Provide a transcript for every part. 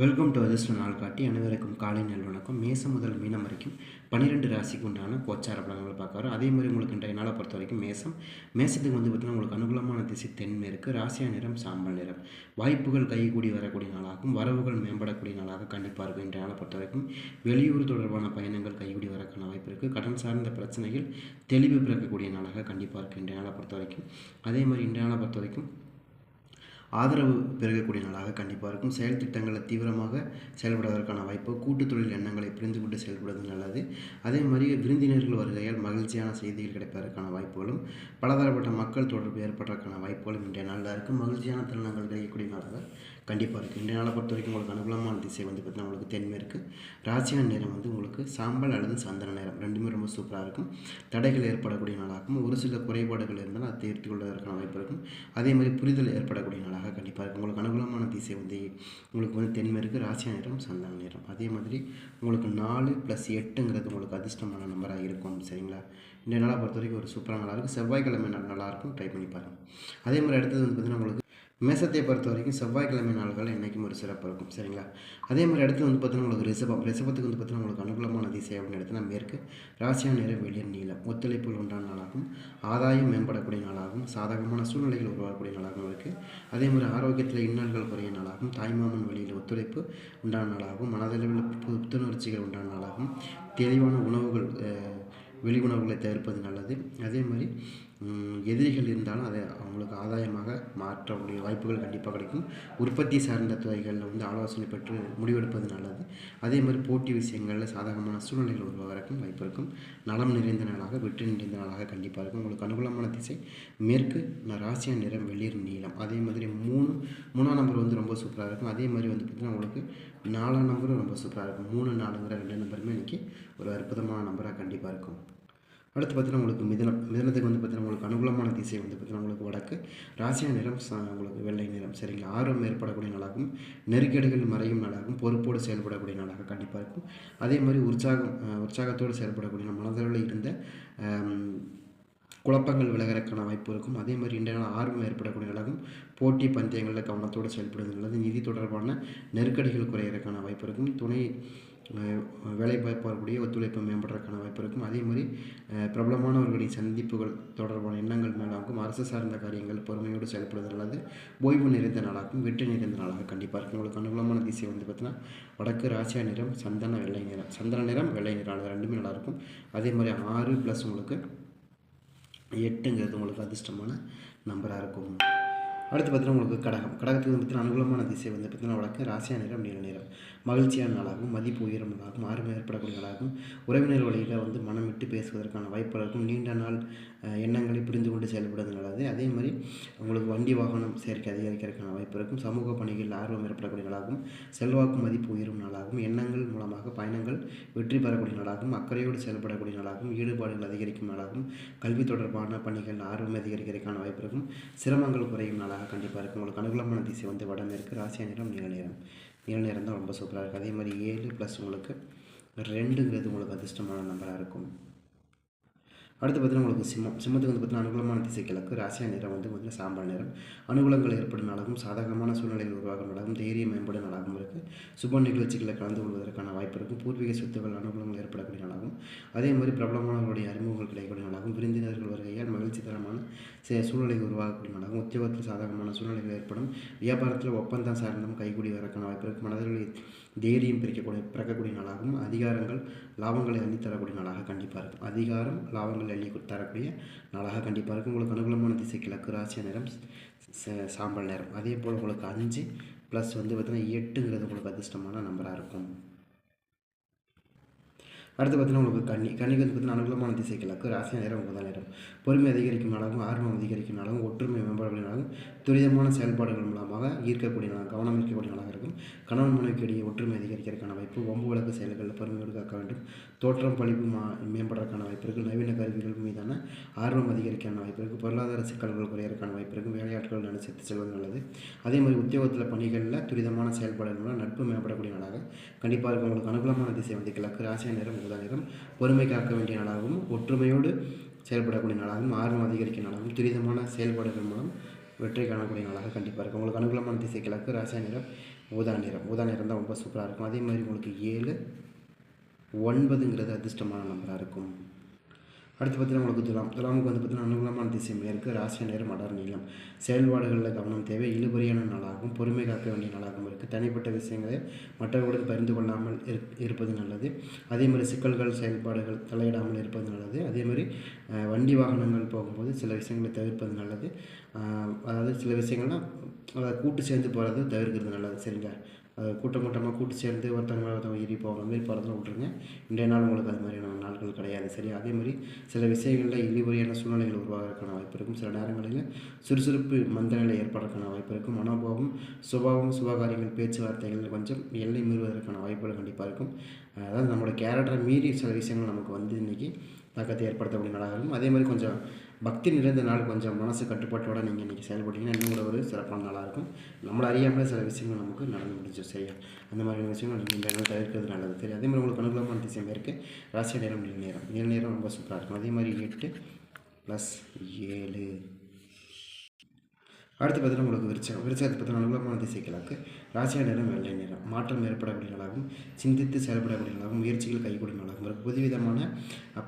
Welcome to அதிர்ஷ்ட நாள் காட்டி அனைவருக்கும் காலை நல் வணக்கம். மேசம் முதல் மீனம் வரைக்கும் பன்னிரெண்டு ராசிக்கு உண்டான கோச்சார பலன்களை பார்க்குறோம் அதே மாதிரி உங்களுக்கு இன்றைய நாளை பொறுத்த வரைக்கும் மேசம். மேசத்துக்கு வந்து பார்த்திங்கன்னா உங்களுக்கு அனுகூலமான திசை தென்மேற்கு ராசியா நிறம் சாம்பல் நிறம். வாய்ப்புகள் கைகூடி வரக்கூடிய நாளாகும். வரவுகள் மேம்படக்கூடிய நாளாக கண்டிப்பாக இருக்கும். இன்றைய நாளை பொறுத்த வரைக்கும் வெளியூர் தொடர்பான பயணங்கள் கைகூடி வரக்கான வாய்ப்பு இருக்குது கடன் சார்ந்த பிரச்சனைகள் தெளிவு பிறக்கக்கூடிய நாளாக கண்டிப்பாக இருக்குது இன்றைய நாளை பொறுத்த வரைக்கும். அதே மாதிரி இன்றைய நாளை பொறுத்த வரைக்கும் ஆதரவு பெருகக்கூடிய நாளாக கண்டிப்பாக இருக்கும். செயல் திட்டங்களை தீவிரமாக செயல்படுவதற்கான வாய்ப்பு கூட்டு தொழில் எண்ணங்களை புரிந்து கொண்டு செயல்படுவது நல்லது. அதே மாதிரி விருந்தினர்கள் வருகையால் மகிழ்ச்சியான செய்திகள் கிடைப்பதற்கான வாய்ப்புகளும் பலதரப்பட்ட மக்கள் தொடர்பு ஏற்படுறதுக்கான வாய்ப்புகளும் இன்றைய நாளில் இருக்கும். மகிழ்ச்சியான தருணங்கள் கிடைக்கக்கூடிய நாளாக கண்டிப்பாக இருக்குது இன்றைய நாளை பொறுத்த வரைக்கும் உங்களுக்கு அனுகூலமான திசை வந்து பார்த்தீங்கன்னா உங்களுக்கு தென்மேற்கு ராசியான நேரம் வந்து உங்களுக்கு சாம்பல் அல்லது சந்தன நேரம். ரெண்டுமே ரொம்ப சூப்பராக இருக்கும். தடைகள் ஏற்படக்கூடிய நாளாகும் ஒரு சில குறைபாடுகள் இருந்தாலும் அதை தீர்த்து கொள்வதற்கான வாய்ப்பு இருக்கும். அதே மாதிரி புரிதல் ஏற்படக்கூடிய நாளாக கண்டிப்பாக இருக்கும் உங்களுக்கு அனுகூலமான திசை வந்து உங்களுக்கு வந்து தென்மேற்கு ராசியா நேரம் சந்தான நேரம். அதே மாதிரி உங்களுக்கு நாலு ப்ளஸ் எட்டுங்கிறது உங்களுக்கு அதிர்ஷ்டமான நம்பராக இருக்கும். சரிங்களா? இந்த நாளாக பொறுத்த வரைக்கும் ஒரு சூப்பராக நல்லாயிருக்கும் செவ்வாய்க்கிழமை நல்லா நல்லாயிருக்கும் ட்ரை பண்ணி பாருங்கள் அதே மாதிரி அடுத்தது வந்து பார்த்திங்கன்னா உங்களுக்கு மேசத்தை பொறுத்த வரைக்கும் செவ்வாய்க்கிழமை நாள்கள் என்றைக்கும் ஒரு சிறப்பு இருக்கும் சரிங்களா? அதே மாதிரி அடுத்து வந்து பார்த்தீங்கன்னா உங்களுக்கு ரிசபம் ரிசபத்துக்கு வந்து பார்த்தீங்கன்னா உங்களுக்கு அனுகூலமான திசை அப்படின்னு எடுத்தனா மேற்கு ராசியா நிற வெளிய நீளம் ஒத்துழைப்புகள் உண்டான நாளாகும் ஆதாயம் மேம்படக்கூடிய நாளாகும் சாதகமான சூழ்நிலைகள் உருவாகக்கூடிய நாளாகவும் இருக்குது அதே மாதிரி ஆரோக்கியத்தில் இன்னல்கள் குறைய நாளாகும் தாய்மாமன் வழியில் ஒத்துழைப்பு உண்டான நாளாகும் மனதளவில் பு- புத்துணர்ச்சிகள் உண்டான நாளாகும் தெளிவான உணவுகள் வெளி உணவுகளை தவிர்ப்பது நல்லது. அதே மாதிரி எதிரிகள் இருந்தாலும் அதை அவங்களுக்கு ஆதாயமாக மாற்றக்கூடிய வாய்ப்புகள் கண்டிப்பாக கிடைக்கும். உற்பத்தி சார்ந்த துறைகளில் வந்து ஆலோசனை பெற்று முடிவெடுப்பது நல்லது. அதே மாதிரி போட்டி விஷயங்களில் சாதகமான சூழ்நிலைகள் உருவாகிறக்கும் வாய்ப்பு இருக்கும். நலம் நிறைந்த நாளாக வெற்றி நிறைந்த நாளாக கண்டிப்பாக இருக்கும். உங்களுக்கு அனுகூலமான திசை மேற்கு ந- ராசியா நிறம் வெளிர் நீளம் அதே மாதிரி மூணு மூணாம் நம்பர் வந்து ரொம்ப சூப்பராக இருக்கும். அதே மாதிரி வந்து பார்த்திங்கன்னா உங்களுக்கு நாலாம் நம்பரும் ரொம்ப சூப்பராக இருக்கும். மூணு நாலுங்கிற ரெண்டு நம்பருமே இன்றைக்கி ஒரு அற்புதமான நம்பராக கண்டிப்பாக இருக்கும். அடுத்து பார்த்தீங்கன்னா உங்களுக்கு மிதனம். மிதனத்துக்கு வந்து பார்த்தீங்கன்னா உங்களுக்கு அனுகூலமான திசை வந்து பார்த்தீங்கன்னா உங்களுக்கு வடக்கு. ராசியா நிறம் உங்களுக்கு வெள்ளை நிறம். சரிங்களா? ஆர்வம் ஏற்படக்கூடிய நாளாகும். நெருக்கடிகள் மறையும் நாளாகும். பொறுப்போடு செயல்படக்கூடிய நாளாக கண்டிப்பாக இருக்கும். அதே மாதிரி உற்சாகம் உற்சாகத்தோடு செயல்படக்கூடிய மனதளவில் இருந்த குழப்பங்கள் விலகிறதுக்கான வாய்ப்பு இருக்கும். அதே மாதிரி இன்றைய ஆர்வம் ஏற்படக்கூடிய நாளாகும். போட்டி பந்தயங்களில் கவனத்தோடு செயல்படுவது நல்லது நிதி தொடர்பான நெருக்கடிகள் குறையிறதுக்கான வாய்ப்பு இருக்கும். துணை வேலை பார்ப்பவர்களுடைய ஒத்துழைப்பு மேம்படுறதுக்கான வாய்ப்பு இருக்கும். அதே மாதிரி பிரபலமானவர்களுடைய பிரபலமானவர்களின் சந்திப்புகள் தொடர்பான எண்ணங்கள் மேலாகும். அரசு சார்ந்த காரியங்கள் பொறுமையோடு செயல்படுவது நல்லது ஓய்வு நிறைந்த நாளாகும். வெற்றி நிறைந்த நாளாக கண்டிப்பாக இருக்கும். உங்களுக்கு அனுகூலமான திசை வந்து பார்த்தீங்கன்னா வடக்கு ராசியா நிறம் சந்தன வெள்ளை நிறம் சந்தன நிறம் வெள்ளை நிறம். ரெண்டுமே நல்லாயிருக்கும் அதே மாதிரி ஆறு ப்ளஸ் உங்களுக்கு எட்டுங்கிறது உங்களுக்கு அதிர்ஷ்டமான நம்பராக இருக்கும். அடுத்து பார்த்தீங்கன்னா உங்களுக்கு கடகம். கடகத்துக்கு வந்து பார்த்தீங்கன்னா அனுகூலமான திசை வந்து பார்த்தீங்கன்னா வடக்கு ராசியா நிறம் நீல நிறம். மகிழ்ச்சியான நாளாகவும் மதிப்பு உயரமாகவும் ஆர்வம் ஏற்படக்கூடிய நாளாகவும் உறவினர் வழியில் வந்து மனம் விட்டு பேசுவதற்கான வாய்ப்பு இருக்கும் நீண்ட நாள் எண்ணங்களை புரிந்து கொண்டு செயல்படுவது நல்லது. அதே மாதிரி உங்களுக்கு வண்டி வாகனம் சேர்க்கை அதிகரிக்கிறதுக்கான வாய்ப்பு இருக்கும். சமூக பணிகளில் ஆர்வம் ஏற்படக்கூடிய நாளாகவும் செல்வாக்கு மதிப்பு உயரும் நாளாகவும் எண்ணங்கள் மூலமாக பயணங்கள் வெற்றி பெறக்கூடிய நாளாகவும் அக்கறையோடு செயல்படக்கூடிய நாளாகவும் ஈடுபாடுகள் அதிகரிக்கும் நாளாகவும் கல்வி தொடர்பான பணிகள் ஆர்வம் அதிகரிக்கிறதுக்கான வாய்ப்பு இருக்கும். சிரமங்கள் குறையும் நாளாக கண்டிப்பாக இருக்கும் உங்களுக்கு அனுகூலமான திசை வந்து வடமேற்கு ராசியா நிறம் நீல நிறம். நீல நிறம் தான் ரொம்ப சூப்பராக இருக்குது அதே மாதிரி ஏழு ப்ளஸ் உங்களுக்கு ரெண்டுங்கிறது உங்களுக்கு அதிர்ஷ்டமான நம்பராக இருக்கும். அடுத்து பார்த்தீங்கன்னா உங்களுக்கு சிம்மம். சிம்மத்துக்கு வந்து பார்த்தீங்கன்னா அனுகூலமான திசை கிழக்கு ராசியா நிறம் வந்து பார்த்தீங்கன்னா சாம்பார் நிறம் அனுகூலங்கள் ஏற்படும் நாளாகவும் சாதகமான சூழ்நிலைகள் உருவாகும் நாளாகவும் தைரியம் மேம்படும் நாளாகவும் இருக்குது சுப நிகழ்ச்சிகளில் கலந்து கொள்வதற்கான வாய்ப்பு இருக்கும் பூர்வீக சொத்துக்கள் அனுகூலங்கள் ஏற்படக்கூடிய நாளாகும் அதே மாதிரி பிரபலமானவர்களுடைய அறிமுகங்கள் கிடைக்கக்கூடிய நாளாகவும் விருந்தினர்கள் வருகையால் மகிழ்ச்சி தரமான சூழ்நிலைகள் சூழ்நிலை உருவாகக்கூடிய நாளாகவும் உத்தியோகத்தில் சாதகமான சூழ்நிலைகள் ஏற்படும். வியாபாரத்தில் ஒப்பந்தம் சார்ந்தும் கைகூடி வரக்கான வாய்ப்பு இருக்கும் மனதில் தைரியம் பிரிக்கக்கூடிய பிறக்கக்கூடிய நாளாகவும் அதிகாரங்கள் லாபங்களை அள்ளித்தரக்கூடிய நாளாக கண்டிப்பாக இருக்கும். அதிகாரம் லாபங்களை அள்ளி தரக்கூடிய நாளாக கண்டிப்பாக இருக்கும். உங்களுக்கு அனுகூலமான திசை கிழக்கு ராசிய நேரம் சாம்பல் நேரம். அதே போல் உங்களுக்கு அஞ்சு ப்ளஸ் வந்து பார்த்திங்கன்னா எட்டுங்கிறது உங்களுக்கு அதிர்ஷ்டமான நம்பராக இருக்கும். அடுத்து பார்த்தீங்கன்னா உங்களுக்கு கண்ணி கன்னிக்கு வந்து பார்த்தீங்கன்னா அனுகூலமான திசை கிழக்கு ராசி நேரம் முதல் நேரம். பொறுமை அதிகரிக்கும் நாளாகவும் ஆர்வம் அதிகரிக்கும் நாளாகவும் ஒற்றுமை மேம்படக்கூடிய நாளாகவும் துரிதமான செயல்பாடுகள் மூலமாக ஈர்க்கக்கூடிய நாள் கவனம் ஈர்க்கக்கூடிய நாளாக இருக்கும். கணவன் மனைவிக்கு இடையே ஒற்றுமை அதிகரிக்கிறதுக்கான வாய்ப்பு ஒம்பு வழக்கு செயல்களில் பொறுமையோடு காக்க வேண்டும். தோற்றம் பழிப்பு மா மேம்படுறதுக்கான வாய்ப்பு இருக்குது நவீன கருவிகள் மீதான ஆர்வம் அதிகரிக்கான வாய்ப்பு இருக்குது பொருளாதார சிக்கல்கள் குறையறதுக்கான வாய்ப்பு இருக்குது வேலையாட்கள் அனுசரித்து செல்வது நல்லது. அதே மாதிரி உத்தியோகத்தில் பணிகளில் துரிதமான செயல்பாடுகள் மூலம் நட்பு மேம்படக்கூடிய நாளாக கண்டிப்பாக இருக்கும். உங்களுக்கு அனுகூலமான திசை வந்து கிழக்கு. ராசியா நேரம் ஊதா நிறம் பொறுமை காக்க வேண்டிய நாளாகவும் ஒற்றுமையோடு செயல்படக்கூடிய நாளாகவும் ஆர்வம் அதிகரிக்கும் நாளாகவும் துரிதமான செயல்பாடுகள் மூலம் வெற்றி காணக்கூடிய நாளாக கண்டிப்பாக இருக்கும். உங்களுக்கு அனுகூலமான திசை கிழக்கு ராசியா நிறம் ஊதா நிறம். ஊதா நிறம் தான் ரொம்ப சூப்பராக இருக்கும். அதே மாதிரி உங்களுக்கு ஏழு ஒன்பதுங்கிறது அதிர்ஷ்டமான நம்பராக இருக்கும். அடுத்து பார்த்தீங்கன்னா உங்களுக்கு துலாம். துலாமுக்கு வந்து பார்த்தீங்கன்னா அனுகூலமான திசை மேற்கு ராசி நேரம் அடர் நீளம். செயல்பாடுகளில் கவனம் தேவை. இழுபறியான நாளாகவும் பொறுமை காக்க வேண்டிய நாளாகவும் இருக்குது தனிப்பட்ட விஷயங்களை மற்றவர்களுடன் பகிர்ந்து கொள்ளாமல் இருப்பது நல்லது. அதே மாதிரி சிக்கல்கள் செயல்பாடுகள் தலையிடாமல் இருப்பது நல்லது. அதே மாதிரி வண்டி வாகனங்கள் போகும்போது சில விஷயங்களை தவிர்ப்பது நல்லது. அதாவது சில விஷயங்கள்லாம் அதாவது கூட்டு சேர்ந்து போகிறது தவிர்க்கிறது நல்லது. சரிங்களா? கூட்டம் கூட்டமாக கூட்டு சேர்ந்து ஒருத்தவங்க ஒருத்தவங்க ஏறி போகிற மாதிரி போகிறதுல விட்ருங்க இன்றைய நாள் உங்களுக்கு அது மாதிரியான நாட்கள் கிடையாது. சரி அதே மாதிரி சில விஷயங்களில் இழிவறியான சூழ்நிலைகள் உருவாகிறதுக்கான வாய்ப்பு இருக்கும். சில நேரங்களில் சுறுசுறுப்பு மந்தநிலை ஏற்படுறதுக்கான வாய்ப்பு இருக்கும். மனோபாவம் சுபாவம் சுபகாரியங்கள் பேச்சுவார்த்தைகள் கொஞ்சம் எல்லை மீறுவதற்கான வாய்ப்புகள் கண்டிப்பாக இருக்கும். அதாவது நம்மளோட கேரக்டரை மீறி சில விஷயங்கள் நமக்கு வந்து இன்றைக்கி தாக்கத்தை ஏற்படுத்தக்கூடிய நாளாக இருக்கும். அதே மாதிரி கொஞ்சம் பக்தி நிறைந்த நாள் கொஞ்சம் மனசு கட்டுப்பாட்டோட நீங்கள் இன்றைக்கி செயல்பட்டீங்கன்னா இன்னும் கூட ஒரு சிறப்பான நாளாக இருக்கும். நம்மளை அறியாமல் சில விஷயங்கள் நமக்கு நடந்து முடிஞ்சு சரியா? அந்த மாதிரியான விஷயங்கள் நீங்கள் இந்த தவிர்க்கிறது நல்லது சரி அதே மாதிரி உங்களுக்கு அனுகூலமான திசை இருக்குது ராசி நேரம் நீல நேரம். நீல நேரம் ரொம்ப சூப்பராக இருக்கும். அதே மாதிரி எட்டு ப்ளஸ் ஏழு. அடுத்து பார்த்தீங்கன்னா உங்களுக்கு விருச்சகம். விருச்சகத்தை பற்றி அனுகூலமான திசை கிழக்கு. ராசியா நிறம் வெள்ளை நிறம். மாற்றம் ஏற்படக்கூடிய நாளாகவும் சிந்தித்து செயல்படக்கூடிய நாளாகவும் முயற்சிகள் கைகூடும் நாளாகவும் புதுவிதமான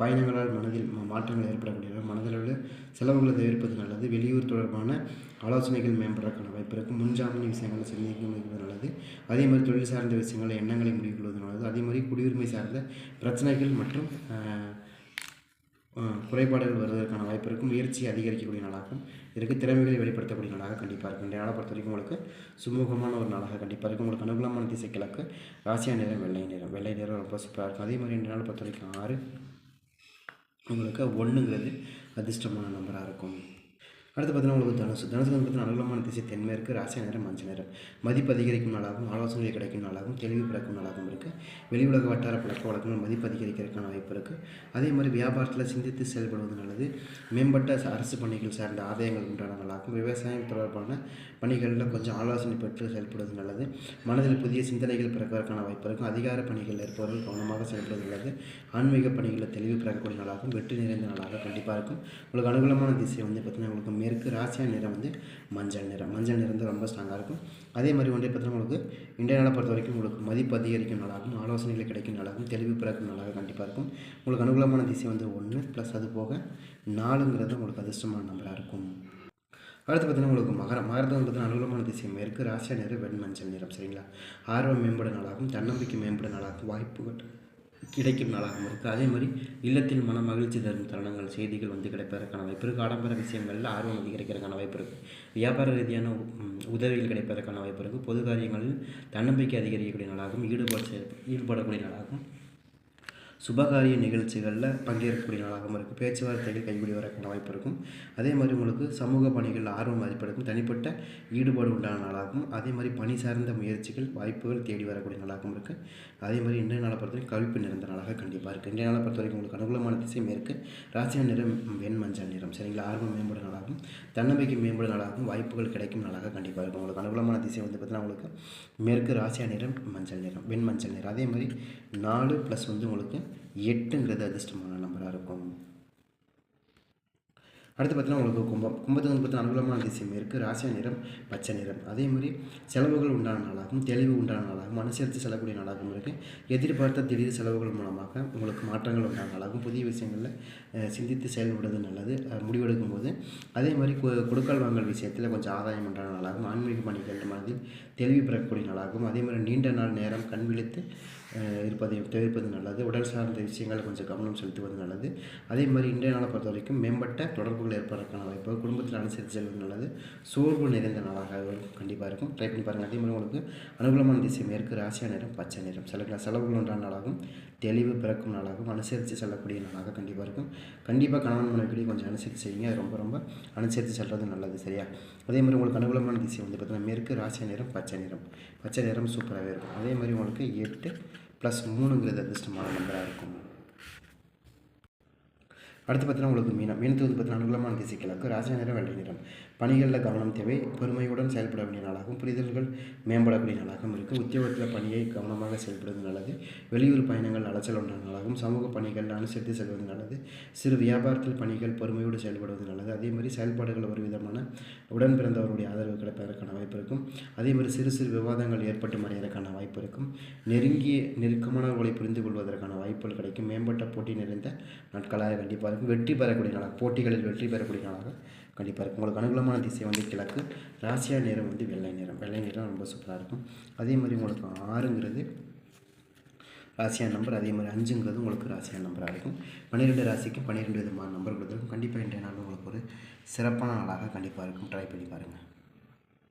பயணங்களால் மனதில் மாற்றங்கள் ஏற்படக்கூடிய மனதில் உள்ள செலவுகளை தவிர்ப்பது நல்லது. வெளியூர் தொடர்பான ஆலோசனைகள் மேம்படுறதுக்கான வாய்ப்பு இருக்கும். முன்ஜாமீன் விஷயங்களை சிந்திக்கிறது நல்லது. அதே மாதிரி தொழில் சார்ந்த விஷயங்களை எண்ணங்களை முடிவு கொள்வது நல்லது. அதே மாதிரி குடியுரிமை சார்ந்த பிரச்சனைகள் மற்றும் குறைபாடுகள் வருவதற்கான வாய்ப்பு இருக்கும் முயற்சி அதிகரிக்கக்கூடிய நாளாகவும் இருக்குது திறமைகளை வெளிப்படுத்தக்கூடிய நாளாக கண்டிப்பாக இருக்கும். இந்த நாளை பொறுத்த வரைக்கும் உங்களுக்கு சுமூகமான ஒரு நாளாக கண்டிப்பாக இருக்கும். உங்களுக்கு அனுகூலமான திசை கிழக்கு ராசியா நிறம் வெள்ளை நிறம் வெள்ளை நிறம் ரொம்ப சூப்பராக இருக்கும். அதே மாதிரி இந்த நாளை பொறுத்த வரைக்கும் ஆறு உங்களுக்கு ஒன்றுங்கிறது அதிர்ஷ்டமான நம்பராக இருக்கும். அடுத்து பார்த்தீங்கன்னா உங்களுக்கு தனுசு. தனுசு வந்து பார்த்தீங்கன்னா அனுகூலமான திசை தென்மேற்கு ராசி நேரம் மஞ்சள் நேரம் மதிப்பு அதிகரிக்கும் நாளாகவும் ஆலோசனை கிடைக்கும் நாளாகவும் தெளிவு பிறக்கும் நாளாகவும் இருக்குது வெளி உலக வட்டார பழக்க வழக்கங்கள் மதிப்பு அதிகரிக்கிறதுக்கான வாய்ப்பு இருக்குது அதே மாதிரி வியாபாரத்தில் சிந்தித்து செயல்படுவது நல்லது. மேம்பட்ட ச- அரசு பணிகள் சார்ந்த ஆதாயங்கள் உண்டான நாளாகவும் விவசாயம் தொடர்பான பணிகளில் கொஞ்சம் ஆலோசனை பெற்று செயல்படுவது நல்லது. மனதில் புதிய சிந்தனைகள் பிறக்கிறதுக்கான வாய்ப்பு இருக்கும் அதிகார பணிகள் இருப்பவர்கள் கவனமாக செயல்படுவது நல்லது. ஆன்மீக பணிகளில் தெளிவு பிறக்கக்கூடிய நாளாகவும் வெற்றி நிறைந்த நாளாக கண்டிப்பாக இருக்கும். உங்களுக்கு அனுகூலமான திசை வந்து பார்த்தீங்கன்னா உங்களுக்கு மேற்கு ராசியா நிறம் வந்து மஞ்சள் நிறம். மஞ்சள் நிறம் வந்து ரொம்ப ஸ்ட்ராங்காக இருக்கும். அதே மாதிரி ஒன்றே பார்த்தீங்கன்னா உங்களுக்கு இன்றைய நாளை பொறுத்த வரைக்கும் உங்களுக்கு மதிப்பு அதிகரிக்கும் நாளாகவும் ஆலோசனைகள் கிடைக்கும் நாளாகவும் தெளிவு பிறக்கும் நல்லா கண்டிப்பாக இருக்கும். உங்களுக்கு அனுகூலமான திசை வந்து ஒன்று ப்ளஸ் அது போக நாலுங்கிறது உங்களுக்கு அதிர்ஷ்டமான நம்பராக இருக்கும். அடுத்து பார்த்தீங்கன்னா உங்களுக்கு மகரம். மகரத்தை வந்து பார்த்தீங்கன்னா அனுகூலமான திசை மேற்கு ராசியா நிறம் வெண் மஞ்சள் நிறம் சரிங்களா? ஆர்வம் மேம்பட நாளாகவும் தன்னம்பிக்கை மேம்பட நாளாகவும் வாய்ப்புகள் கிடைக்கும் நாளாகவும் இருக்குது அதே மாதிரி இல்லத்தில் மன மகிழ்ச்சி தரும் தருணங்கள் செய்திகள் வந்து கிடைப்பதற்கான வாய்ப்பு இருக்குது ஆடம்பர விஷயங்களில் ஆர்வம் அதிகரிக்கிறதுக்கான வாய்ப்பு இருக்குது வியாபார ரீதியான உ- உதவிகள் கிடைப்பதற்கான வாய்ப்பு இருக்குது பொது காரியங்களில் தன்னம்பிக்கை அதிகரிக்கக்கூடிய நாளாகவும் ஈடுபாடு செய் ஈடுபடக்கூடிய நாளாகவும் சுபகாரிய நிகழ்ச்சிகளில் பங்கேற்கக்கூடிய நாளாகவும் இருக்குது பேச்சுவார்த்தைகள் கைகூடி வரக்கூடிய வாய்ப்பு இருக்கும். அதே மாதிரி உங்களுக்கு சமூக பணிகளில் ஆர்வம் மதிப்பெடுக்கும் தனிப்பட்ட ஈடுபாடு உண்டான நாளாகவும் அதே மாதிரி பணி சார்ந்த முயற்சிகள் வாய்ப்புகள் தேடி வரக்கூடிய நாளாகவும் இருக்குது அதே மாதிரி இன்றைய நாளை பொறுத்தவரைக்கும் கழிப்பு கவிப்பு நிறைந்த நாளாக கண்டிப்பாக இருக்குது இன்றைய நாளை பொறுத்த வரைக்கும் உங்களுக்கு அனுகூலமான திசை மேற்கு ராசியான நிறம் வெண் மஞ்சள் நிறம். சரிங்களா? ஆர்வம் மேம்படும் நாளாகவும் தன்னம்பிக்கை மேம்படும் நாளாகவும் வாய்ப்புகள் கிடைக்கும் நாளாக கண்டிப்பாக இருக்கும். உங்களுக்கு அனுகூலமான திசை வந்து பார்த்தீங்கன்னா உங்களுக்கு மேற்கு ராசியா நிறம் மஞ்சள் நிறம் வெண் மஞ்சள் நிறம். அதே மாதிரி நாலு ப்ளஸ் வந்து உங்களுக்கு எட்டுங்கிறது அதிர்ஷ்டமான நம்பராக இருக்கும். அடுத்து பார்த்தீங்கன்னா உங்களுக்கு கும்பம். கும்பத்துக்கு வந்து பார்த்தீங்கன்னா அனுகூலமான அதிசயம் இருக்குது ராசியா நிறம் பச்சை நிறம். அதே மாதிரி செலவுகள் உண்டான நாளாகவும் தெளிவு உண்டான நாளாகவும் அனுசரித்து செல்லக்கூடிய நாளாகவும் இருக்குது எதிர்பார்த்த திடீர் செலவுகள் மூலமாக உங்களுக்கு மாற்றங்கள் உண்டான நாளாகவும் புதிய விஷயங்களில் சிந்தித்து செயல்படுவது நல்லது. முடிவெடுக்கும் போது. அதே மாதிரி கொடுக்கல் வாங்கல் விஷயத்தில் கொஞ்சம் ஆதாயம் உண்டான நாளாகவும் ஆன்மீக பணிகள் மனதில் தெளிவு பெறக்கூடிய நாளாகவும் அதே மாதிரி நீண்ட நாள் நேரம் கண் விழித்து இருப்பதை தவிர்ப்பது நல்லது. உடல் சார்ந்த விஷயங்கள் கொஞ்சம் கவனம் செலுத்துவது நல்லது. அதே மாதிரி இன்றைய நாளை பொறுத்த வரைக்கும் மேம்பட்ட தொடர்புகள் ஏற்படுறதுக்கான வாய்ப்பு குடும்பத்தில் அனுசரித்து செல்வது நல்லது. சோர்வு நிறைந்த நாளாக கண்டிப்பாக இருக்கும். ட்ரை பண்ணி பாருங்கள் அதே மாதிரி உங்களுக்கு அனுகூலமான திசை மேற்கு ராசியா நிறம் பச்சை நிறம் சில செலவுகள் ஒன்றான நாளாகும். தெளிவு பிறக்கும் நாளாகவும் அனுசரித்து செல்லக்கூடிய நாளாக கண்டிப்பாக இருக்கும். கண்டிப்பாக கணவன் மனைவிக்கிடையே கொஞ்சம் அனுசரித்து செய்யுங்க. ரொம்ப ரொம்ப அனுசரித்து செல்வது நல்லது சரியா? அதே மாதிரி உங்களுக்கு அனுகூலமான திசை வந்து பார்த்திங்கன்னா மேற்கு ராசி நிறம் பச்சை நிறம் பச்சை நிறம் சூப்பராகவே இருக்கும். அதே மாதிரி உங்களுக்கு எட்டு ப்ளஸ் மூணுங்கிறது அதிர்ஷ்டமான நம்பராக இருக்கும். அடுத்து பார்த்தீங்கன்னா உங்களுக்கு மீனம். மீனத்துக்கு வந்து பார்த்தீங்கன்னா அனுகூலமான திசை கிழக்கு ராசி நிறம் வெள்ளை நிறம் பணிகளில் கவனம் தேவை. பொறுமையுடன் செயல்பட வேண்டிய நாளாகவும் புரிதல்கள் மேம்படக்கூடிய நாளாகவும் இருக்கும். உத்தியோகத்தில் பணியை கவனமாக செயல்படுவது நல்லது. வெளியூர் பயணங்கள் அலைச்சல் உண்டான நாளாகவும் சமூக பணிகள் அனுசரித்து செல்வது நல்லது. சிறு வியாபாரத்தில் பணிகள் பொறுமையோடு செயல்படுவது நல்லது. அதே மாதிரி செயல்பாடுகள் ஒரு விதமான உடன் பிறந்தவருடைய ஆதரவு கிடைப்பதற்கான வாய்ப்பு இருக்கும். அதே மாதிரி சிறு சிறு விவாதங்கள் ஏற்பட்டு மறைவதற்கான வாய்ப்பு இருக்கும். நெருங்கிய நெருக்கமானவர்களை புரிந்து கொள்வதற்கான வாய்ப்புகள் கிடைக்கும். மேம்பட்ட போட்டி நிறைந்த நாட்களாக கண்டிப்பாக இருக்கும். வெற்றி பெறக்கூடிய நாளாக போட்டிகளில் வெற்றி பெறக்கூடிய நாளாக கண்டிப்பாக இருக்கும். உங்களுக்கு அனுகூலமான திசை வந்து கிழக்கு ராசியா நேரம் வந்து வெள்ளை நிறம் வெள்ளை நிறம் ரொம்ப சூப்பராக இருக்கும். அதே மாதிரி உங்களுக்கு ஆறுங்கிறது ராசியான நம்பர் அதே மாதிரி அஞ்சுங்கிறது உங்களுக்கு ராசியான நம்பராக இருக்கும். பன்னிரெண்டு ராசிக்கு பன்னிரெண்டு விதமான நம்பர் கொடுத்துருக்கும் கண்டிப்பாக இன்றைய நாள் உங்களுக்கு ஒரு சிறப்பான நாளாக கண்டிப்பாக இருக்கும். ட்ரை பண்ணி பாருங்கள்